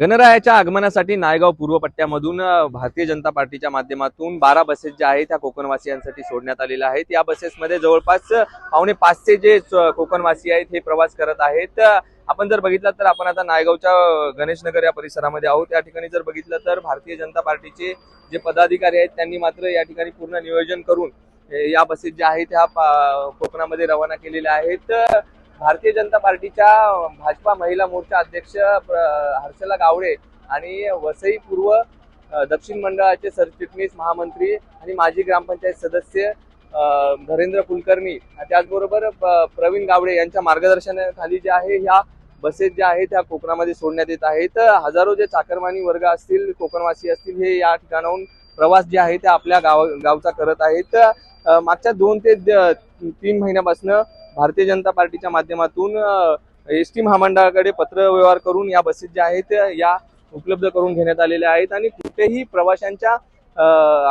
गणरायाच्या आगमनासाठी नायगाव पूर्व पट्ट्यामधून भारतीय जनता पार्टीच्या माध्यमातून बारा बसेस ज्या आहेत त्या कोकणवासियांसाठी सोडण्यात आलेल्या आहेत. या बसेसमध्ये जवळपास पावणे पाचशे जे कोकणवासी आहेत हे प्रवास करत आहेत. आपण जर बघितलं तर आपण आता नायगावच्या गणेशनगर या परिसरामध्ये आहोत. या ठिकाणी जर बघितलं तर भारतीय जनता पार्टीचे जे पदाधिकारी आहेत त्यांनी मात्र या ठिकाणी पूर्ण नियोजन करून या बसेस ज्या आहेत त्या पा- कोकणामध्ये रवाना केलेल्या आहेत. भारतीय जनता पार्टीच्या भाजपा महिला मोर्चा अध्यक्ष प्र- हर्षला गावडे आणि वसई पूर्व दक्षिण मंडळाचे सरचिटणीस महामंत्री आणि माजी ग्रामपंचायत सदस्य धरेंद्र कुलकर्णी त्याचबरोबर प- प्रवीण गावडे यांच्या मार्गदर्शनाखाली जे आहे ह्या बसेस ज्या आहेत त्या कोकणामध्ये सोडण्यात येत आहेत. हजारो जे चाकरमानी वर्ग असतील कोकणवासी असतील हे या ठिकाणाहून प्रवास जे आहे ते आपल्या गाव गावचा करत आहेत. मागच्या दोन ते द- तीन महिन्यापासून भारतीय जनता पार्टीच्या माध्यमातून एस टी महामंडळाकडे पत्रव्यवहार करून या बसेस ज्या आहेत या उपलब्ध करून घेण्यात आलेल्या आहेत आणि कुठेही प्रवाशांच्या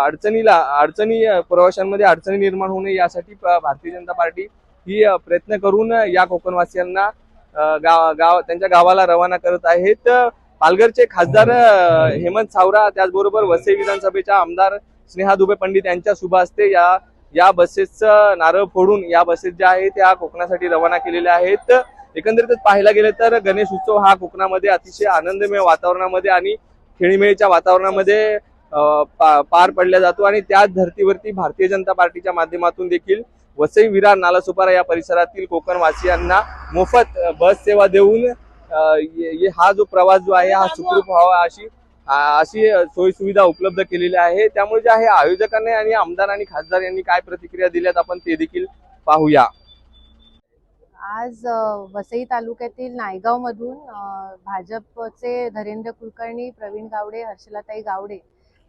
अडचणीला अडचणी प्रवाशांमध्ये अडचणी निर्माण होऊ नये यासाठी प- भारतीय जनता पार्टी ही प्रयत्न करून या कोकणवासियांना गाव गाव त्यांच्या गावाला रवाना करत आहेत. पालघरचे खासदार हेमंत सावरा त्याचबरोबर वसई विधानसभेच्या आमदार स्नेहा दुबे पंडित यांच्या शुभ हस्ते या या बसेसचं नारळ फोडून या बसेस ज्या आहेत त्या कोकणासाठी रवाना केलेल्या आहेत. एकंदरीतच पाहायला गेलं तर गणेश उत्सव हा कोकणामध्ये अतिशय आनंदमय वातावरणामध्ये आणि खेळीमेळीच्या वातावरणामध्ये पा- पार पडला जातो आणि त्याच धर्तीवरती भारतीय जनता पार्टीच्या माध्यमातून देखील वसई विरार नालासोपारा या परिसरातील कोकणवासियांना मोफत बस सेवा देऊन ये- हा जो प्रवास जो आहे हा सुखरूप व्हावा अशी अशी सोयी सुविधा उपलब्ध केलेली आहे. त्यामुळे जे आहे आयोजकांनी आणि आमदार आणि खासदार यांनी काय प्रतिक्रिया दिल्यात आपण ते देखील पाहूया. आज वसई तालुक्यातील नायगावमधून भाजपचे धरेंद्र कुलकर्णी प्रवीण गावडे हर्षलाताई गावडे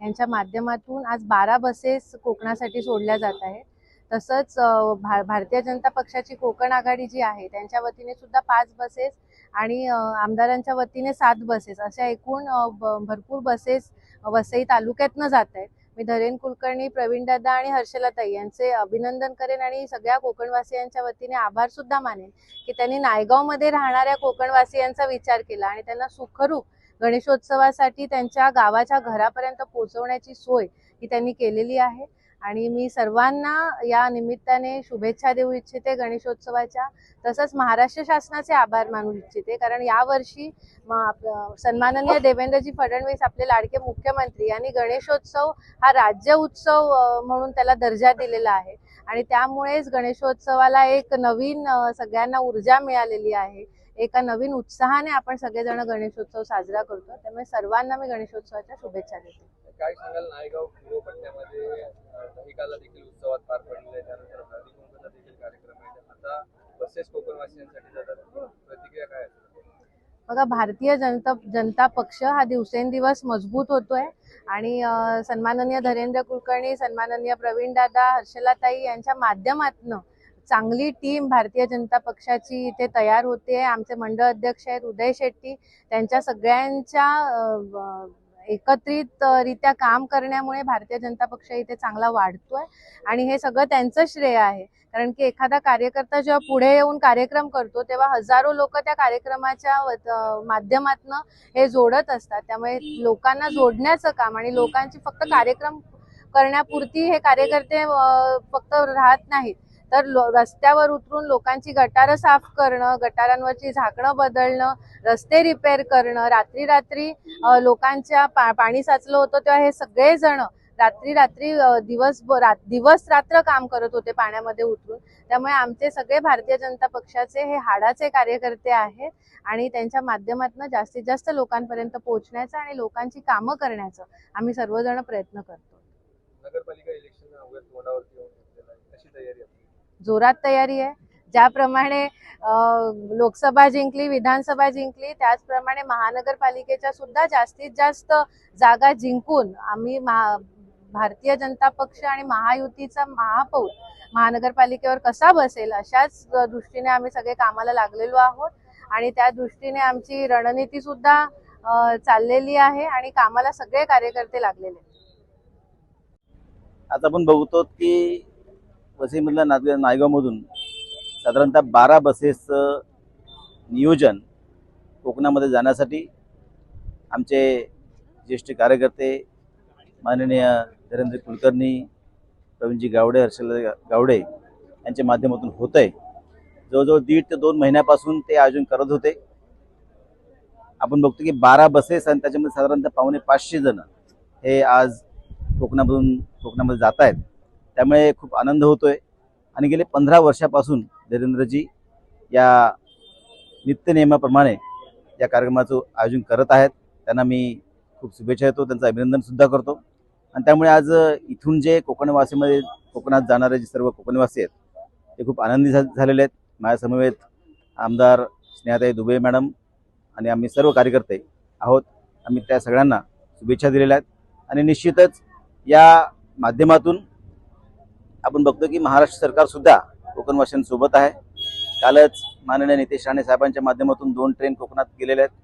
यांच्या माध्यमातून आज बारा बसेस कोकणासाठी सोडल्या जात आहेत. तसंच भा भारतीय जनता पक्षाची कोकण आघाडी जी आहे त्यांच्या वतीने सुद्धा पाच बसेस आणि आमदारांच्या वतीने सात बसेस अशा एकूण भरपूर बसेस वसई तालुक्यातनं जात आहेत मी धरेन कुलकर्णी प्रवीणदादा आणि हर्षलाताई यांचे अभिनंदन करेन आणि सगळ्या कोकणवासियांच्या वतीने आभार सुद्धा मानेन की त्यांनी नायगावमध्ये राहणाऱ्या कोकणवासियांचा विचार केला आणि त्यांना सुखरूप गणेशोत्सवासाठी त्यांच्या गावाच्या घरापर्यंत पोहोचवण्याची सोय ही त्यांनी केलेली आहे. आणि मी सर्वांना या निमित्ताने शुभेच्छा देऊ इच्छिते गणेशोत्सवाच्या. तसंच महाराष्ट्र शासनाचे आभार मानू इच्छिते कारण यावर्षी आप- सन्माननीय देवेंद्रजी फडणवीस आपले लाडके मुख्यमंत्री यांनी गणेशोत्सव हा राज्य उत्सव म्हणून त्याला दर्जा दिलेला आहे. आणि त्यामुळेच गणेशोत्सवाला एक नवीन सगळ्यांना ऊर्जा मिळालेली आहे. एका नवीन उत्साहाने आपण सगळेजण गणेशोत्सव साजरा करतो. त्यामुळे सर्वांना मी गणेशोत्सवाच्या शुभेच्छा देते. काय सांगाल नायगाव पूर्व पट्ट्यामध्ये अ, दहिकाला देखील उत्सवात पार पडलेला आहे त्यानंतर हळदी कुंकूचा देखील कार्यक्रम आहे आता बसेस कोकणवासियांसाठी जातात प्रतिक्रिया काय असेल? बघा भारतीय जनता जनता पक्ष हा दिवसेंदिवस मजबूत होतोय. आणि सन्माननीय धरेंद्र कुलकर्णी सन्माननीय प्रवीणदादा हर्षलाताई यांच्या माध्यमातनं चांगली टीम भारतीय जनता पक्षाची इथे तयार होते. आमचे मंडळ अध्यक्ष आहेत उदय शेट्टी. त्यांच्या सगळ्यांच्या एकत्रित रित्या काम करण्यामुळे भारतीय जनता पक्ष इथे चांगला वाढतोय आणि हे सगळं त्यांचं श्रेय आहे. कारण की एखादा कार्यकर्ता जेव्हा पुढे येऊन कार्यक्रम करतो तेव्हा हजारो लोक त्या कार्यक्रमाच्या माध्यमातनं हे जोडत असतात. त्यामुळे लोकांना जोडण्याचं काम आणि लोकांची फक्त कार्यक्रम करण्यापुरती हे कार्यकर्ते फक्त राहत नाहीत. तर लो- रस्त्यावर उतरून लोकांची गटारं साफ करणं गटारांवरची झाकणं बदलणं रस्ते रिपेअर करणं रात्री रात्री लोकांच्या पा पाणी साचलं होतं तेव्हा हे सगळेजण रात्री रात्री अ, दिवस दिवस रात्र काम करत होते पाण्यामध्ये उतरून. त्यामुळे आमचे सगळे भारतीय जनता पक्षाचे हे हाडाचे कार्यकर्ते आहेत आणि त्यांच्या माध्यमातून जास्तीत जास्त लोकांपर्यंत पोहोचण्याचं आणि लोकांची कामं करण्याचं आम्ही सर्वजण प्रयत्न करतो. नगरपालिका इलेक्शन तोंडावरती येऊन आहे. कशी तयारी जोरात तयारी आहे ज्याप्रमाणे लोकसभा जिंकली विधानसभा जिंकली त्याचप्रमाणे महानगरपालिकेच्या सुद्धा जास्तीत जास्त जागा जिंकून आम्ही महा भारतीय जनता पक्ष आणि महायुतीचा महापौर महानगरपालिकेवर कसा बसेल अशाच दृष्टीने आम्ही सगळे कामाला लागलेलो आहोत आणि त्या दृष्टीने आमची रणनीती सुद्धा चाललेली आहे आणि कामाला सगळे कार्यकर्ते लागलेले आहेत. आता आपण बघतो की वसईमधल्या नाग नायगावमधून साधारणतः बारा बसेसचं नियोजन कोकणामध्ये जाण्यासाठी आमचे ज्येष्ठ कार्यकर्ते माननीय धीरेंद्र कुलकर्णी प्रवीणजी गावडे हर्षल गावडे यांच्या माध्यमातून होत आहे जवळजवळ दीड ते दोन महिन्यापासून ते आयोजन करत होते. आपण बघतो की बारा बसेस आणि त्याच्यामध्ये साधारणतः पावणे पाचशे जण हे आज कोकणामधून कोकणामध्ये जात आहेत त्यामुळे खूप आनंद होतोय. आणि गेले पंधरा वर्षापासून धीरेंद्रजी या नित्यनियमाप्रमाणे या कार्यक्रमाचं आयोजन करत आहेत. त्यांना मी खूप शुभेच्छा देतो. त्यांचं अभिनंदनसुद्धा करतो. आणि त्यामुळे आज इथून जे कोकणवासीमध्ये कोकणात जाणारे जे सर्व कोकणवासी आहेत ते खूप आनंदी झा झालेले आहेत. माझ्यासमवेत आमदार स्नेहाताई दुबे मॅडम आणि आम्ही सर्व कार्यकर्ते आहोत. आम्ही त्या सगळ्यांना शुभेच्छा दिलेल्या आहेत. आणि निश्चितच या माध्यमातून आपण बघतो की महाराष्ट्र सरकार सुद्धा कोकणवासियांसोबत आहे. कालच माननीय नितेश राणे साहेबांच्या माध्यमातून दोन ट्रेन कोकणात गेलेल्या आहेत.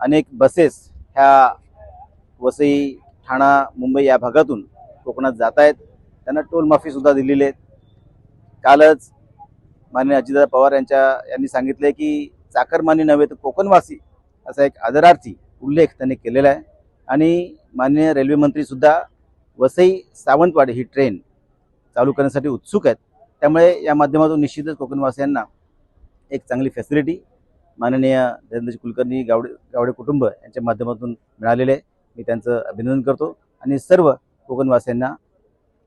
अनेक बसेस ह्या वसई ठाणा मुंबई या भागातून कोकणात जात आहेत. त्यांना टोल सुद्धा दिलेली आहेत. कालच माननीय अजितदा पवार यांच्या यांनी सांगितले की चाकरमानी नव्हे तर कोकणवासी असा एक आदरार्थी उल्लेख त्यांनी केलेला आहे. आणि माननीय रेल्वे वसई सावंतवाडी ही ट्रेन चालू करण्यासाठी उत्सुक आहेत. त्यामुळे या माध्यमातून निश्चितच कोकणवासियांना एक चांगली फॅसिलिटी माननीय धैर्यजी कुलकर्णी गावडे गावडे कुटुंब यांच्या माध्यमातून मिळालेले आहे. मी त्यांचं अभिनंदन करतो आणि सर्व कोकणवासियांना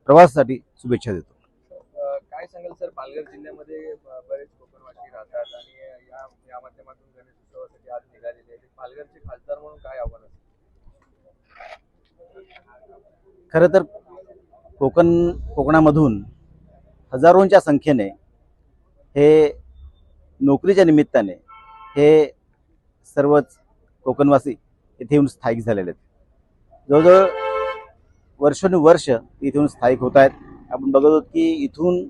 प्रवासासाठी शुभेच्छा देतो. काय सांगाल सर? पालघर जिल्ह्यामध्ये बरेच कोकणवासी राहतात आणि या या माध्यमातून गणेश उत्सवासाठी आज निघालेले पालघरचे खासदार म्हणून काय आव्हान खरं तर कोकण कोकणामधून हजारोंच्या संख्येने हे नोकरीच्या निमित्ताने हे सर्वच कोकणवासी इथे येऊन स्थायिक झालेले आहेत. जवळजवळ वर्षानुवर्ष इथे येऊन स्थायिक होत आहेत. आपण बघत आहोत की इथून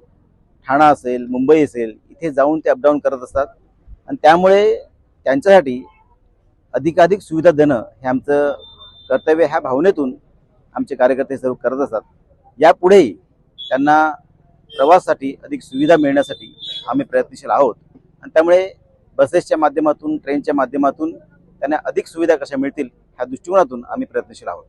ठाणा असेल मुंबई असेल इथे जाऊन ते अपडाऊन करत असतात. आणि त्यामुळे त्यांच्यासाठी अधिकाधिक सुविधा देणं हे आमचं कर्तव्य ह्या भावनेतून आमचे कार्यकर्ते सर्व करत असतात. यापुढेही त्यांना प्रवासासाठी अधिक सुविधा मिळण्यासाठी आम्ही प्रयत्नशील आहोत. आणि त्यामुळे बसेसच्या माध्यमातून ट्रेनच्या माध्यमातून त्यांना अधिक सुविधा कशा मिळतील ह्या दृष्टिकोनातून आम्ही प्रयत्नशील आहोत.